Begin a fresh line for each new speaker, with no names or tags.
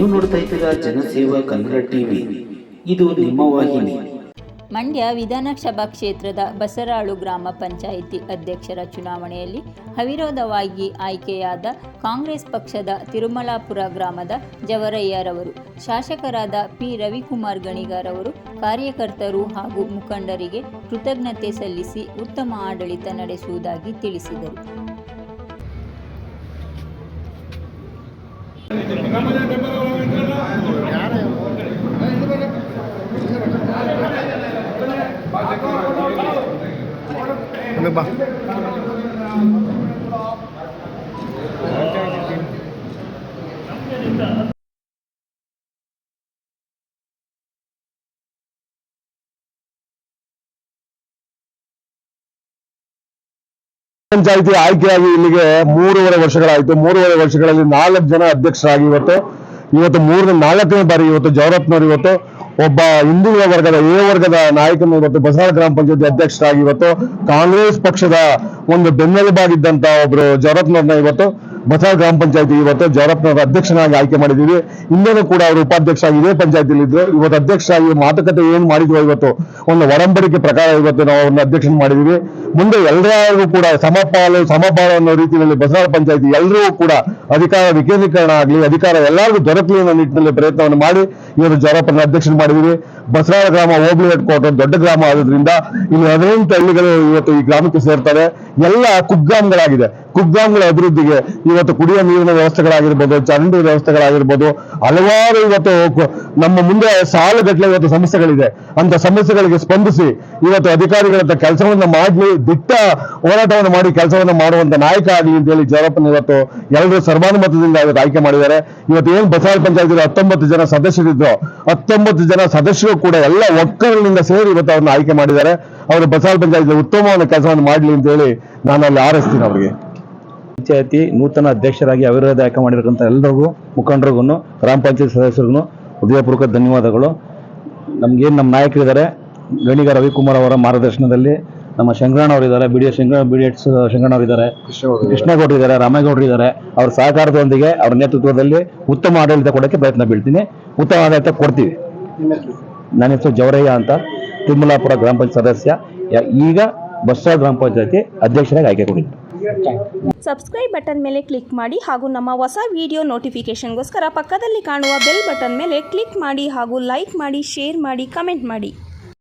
ನೀವು ನೋಡ್ತಾ ಇದ್ದೀರಾ ಜನಸೇವಾ ಕನ್ನಡ ಟಿವಿ. ಇದು ನಿಮ್ಮ ವಾಹಿನಿ.
ಮಂಡ್ಯ ವಿಧಾನಸಭಾ ಕ್ಷೇತ್ರದ ಬಸರಾಳು ಗ್ರಾಮ ಪಂಚಾಯಿತಿ ಅಧ್ಯಕ್ಷರ ಚುನಾವಣೆಯಲ್ಲಿ ಅವಿರೋಧವಾಗಿ ಆಯ್ಕೆಯಾದ ಕಾಂಗ್ರೆಸ್ ಪಕ್ಷದ ತಿರುಮಲಾಪುರ ಗ್ರಾಮದ ಜವರಯ್ಯರವರು ಶಾಸಕರಾದ ಪಿ. ರವಿಕುಮಾರ್ ಗಣಿಗಾರವರು ಕಾರ್ಯಕರ್ತರು ಹಾಗೂ ಮುಖಂಡರಿಗೆ ಕೃತಜ್ಞತೆ ಸಲ್ಲಿಸಿ ಉತ್ತಮ ಆಡಳಿತ ನಡೆಸುವುದಾಗಿ ತಿಳಿಸಿದರು.
ಪಂಚಾಯತಿ ಆಯ್ಕೆಯಾಗಿ ಇಲ್ಲಿಗೆ ಮೂರುವರೆ ವರ್ಷಗಳಾಯಿತು. ಮೂರುವರೆ ವರ್ಷಗಳಲ್ಲಿ ನಾಲ್ಕು ಜನ ಅಧ್ಯಕ್ಷರಾಗಿ ಇವತ್ತು. ಇವತ್ತು ಮೂರನೇ, ನಾಲ್ಕನೇ ಬಾರಿ ಇವತ್ತು ಜವರತ್ನವರು ಇವತ್ತು. ಒಬ್ಬ ಹಿಂದುಳಿದ ವರ್ಗದ ಎ ವರ್ಗದ ನಾಯಕನು ಇವತ್ತು ಬಸವನ ಗ್ರಾಮ ಪಂಚಾಯತಿ ಅಧ್ಯಕ್ಷರಾಗಿ ಇವತ್ತು ಕಾಂಗ್ರೆಸ್ ಪಕ್ಷದ ಒಂದು ಬೆನ್ನೆಲುಬಾಗಿದ್ದಂತ ಒಬ್ರು ಜವರತ್ನವ್ರನ್ನ ಇವತ್ತು ಬಸವ ಗ್ರಾಮ ಪಂಚಾಯತಿ ಇವತ್ತು ಜವರತ್ನವರ ಅಧ್ಯಕ್ಷನಾಗಿ ಆಯ್ಕೆ ಮಾಡಿದ್ದೀವಿ. ಹಿಂದೆನೂ ಕೂಡ ಅವರು ಉಪಾಧ್ಯಕ್ಷ ಇದೇ ಪಂಚಾಯತಿಲಿ ಇದ್ರು ಇವತ್ತು ಅಧ್ಯಕ್ಷರಾಗಿ ಮಾತುಕತೆ ಏನ್ ಮಾಡಿದ್ವೋ ಇವತ್ತು ಒಂದು ಒಡಂಬಡಿಕೆ ಪ್ರಕಾರ ಇವತ್ತು ನಾವು ಅವ್ರನ್ನ ಅಧ್ಯಕ್ಷನ ಮಾಡಿದೀವಿ ಮುಂದೆ ಎಲ್ಲರಿಗೂ ಕೂಡ ಸಮಪಾಲು ಸಮಪಾಲು ಅನ್ನೋ ರೀತಿಯಲ್ಲಿ ಬಸವ ಪಂಚಾಯತಿ ಎಲ್ಲರಿಗೂ ಕೂಡ ಅಧಿಕಾರ ವಿಕೇಂದ್ರೀಕರಣ ಆಗಲಿ, ಅಧಿಕಾರ ಎಲ್ಲರಿಗೂ ದೊರಕಲಿ ಅನ್ನೋ ನಿಟ್ಟಿನಲ್ಲಿ ಪ್ರಯತ್ನವನ್ನು ಮಾಡಿ ಇವತ್ತು ಜವರಪ್ಪನ ಅಧ್ಯಕ್ಷರು ಮಾಡಿದ್ದೀವಿ ಬಸರಾಳ ಗ್ರಾಮ ಹೋಬಳಿ ಹೆಡ್ ದೊಡ್ಡ ಗ್ರಾಮ ಆಗೋದ್ರಿಂದ ಇಲ್ಲಿ ಹದಿನೆಂಟು ಹಳ್ಳಿಗಳು ಇವತ್ತು ಈ ಗ್ರಾಮಕ್ಕೆ ಸೇರ್ತಾರೆ. ಎಲ್ಲ ಕುಗ್ಗಾಂಗಳಾಗಿದೆ ಕುಗ್ಗಾಂಗಳ ಅಭಿವೃದ್ಧಿಗೆ ಇವತ್ತು ಕುಡಿಯುವ ನೀರಿನ ವ್ಯವಸ್ಥೆಗಳಾಗಿರ್ಬೋದು, ಚರಂಡಿ ವ್ಯವಸ್ಥೆಗಳಾಗಿರ್ಬೋದು, ಹಲವಾರು ಇವತ್ತು ನಮ್ಮ ಮುಂದೆ ಸಾಲಗಟ್ಟಲೆ ಇವತ್ತು ಸಮಸ್ಯೆಗಳಿದೆ. ಅಂತ ಸಮಸ್ಯೆಗಳಿಗೆ ಸ್ಪಂದಿಸಿ ಇವತ್ತು ಅಧಿಕಾರಿಗಳ ಕೆಲಸವನ್ನ ಮಾಡಲಿ ದಿಟ್ಟ ಹೋರಾಟವನ್ನು ಮಾಡಿ, ಕೆಲಸವನ್ನು ಮಾಡುವಂತ ನಾಯಕ ಆಗಲಿ ಅಂತ ಹೇಳಿ ಜವರಪ್ಪನ ಇವತ್ತು ಎಲ್ಲರೂ ಸರ್ವಾನುಮತದಿಂದ ಇವತ್ತು ಆಯ್ಕೆ ಮಾಡಿದ್ದಾರೆ. ಇವತ್ತು ಏನು ಬಸವ ಪಂಚಾಯತ್ ಹತ್ತೊಂಬತ್ತು ಜನ ಸದಸ್ಯರಿದ್ರು, ಹತ್ತೊಂಬತ್ತು ಜನ ಸದಸ್ಯರು ಕೂಡ ಎಲ್ಲ ಒಕ್ಕಲಿನಿಂದ ಸೇರಿ ಇವತ್ತು ಅವ್ರನ್ನ ಆಯ್ಕೆ ಮಾಡಿದ್ದಾರೆ. ಅವರು ಬಸವ ಪಂಚಾಯತ್ ಉತ್ತಮವಾದ ಕೆಲಸವನ್ನು ಮಾಡಲಿ ಅಂತ ಹೇಳಿ ನಾನು ಅಲ್ಲಿ ಆರಿಸ್ತೀನಿ ಅವರಿಗೆ.
ಪಂಚಾಯತಿ ನೂತನ ಅಧ್ಯಕ್ಷರಾಗಿ ಅವಿರೋಧ ಆಯ್ಕೆ ಮಾಡಿರ್ತಕ್ಕಂಥ ಎಲ್ಲರಿಗೂ ಮುಖಂಡರಿಗೂ, ಗ್ರಾಮ ಪಂಚಾಯತ್ ಸದಸ್ಯರಿಗೂ ಹೃದಯಪೂರ್ವಕ ಧನ್ಯವಾದಗಳು. ನಮ್ಗೇನು ನಮ್ಮ ನಾಯಕರಿದ್ದಾರೆ, ಗಣಿಗ ರವಿಕುಮಾರ್ ಅವರ ಮಾರ್ಗದರ್ಶನದಲ್ಲಿ ನಮ್ಮ ಶಂಕರಣ್ಣ ಅವರಿದ್ದಾರೆ B D S Shankara B D S Shankaranna ಅವರಿದ್ದಾರೆ ಕೃಷ್ಣಗೌಡರು. ಇದ್ದಾರೆ ರಾಮೇಗೌಡರು ಇದ್ದಾರೆ ಅವ್ರ ಸಹಕಾರದೊಂದಿಗೆ ಅವರ ನೇತೃತ್ವದಲ್ಲಿ ಉತ್ತಮ ಆಡಳಿತ ಕೊಡೋಕ್ಕೆ ಪ್ರಯತ್ನ ಬೀಳ್ತೀನಿ. ಉತ್ತಮ ಆಡಳಿತ ಕೊಡ್ತೀವಿ. ನನ್ನ ಹೆಸರು ಜವರಯ್ಯ ಅಂತ ತಿಮ್ಮಲಾಪುರ ಗ್ರಾಮ ಪಂಚಾಯತ್ ಸದಸ್ಯ. ಯ- ಈಗ ಬಸ್ಸಾ ಗ್ರಾಮ ಪಂಚಾಯತಿ ಅಧ್ಯಕ್ಷರಾಗಿ ಆಯ್ಕೆ ಕೊಟ್ಟಿದ್ದೀನಿ.
ಸಬ್ಸ್ಕ್ರೈಬ್ ಬಟನ್ ಮೇಲೆ ಕ್ಲಿಕ್ ಮಾಡಿ ಹಾಗೂ ನಮ್ಮ ಹೊಸ ವಿಡಿಯೋ ನೋಟಿಫಿಕೇಶನ್ಗೋಸ್ಕರ ಪಕ್ಕದಲ್ಲಿ ಕಾಣುವ ಬೆಲ್ ಬಟನ್ ಮೇಲೆ ಕ್ಲಿಕ್ ಮಾಡಿ ಹಾಗೂ ಲೈಕ್ ಮಾಡಿ ಶೇರ್ ಮಾಡಿ ಕಮೆಂಟ್ ಮಾಡಿ.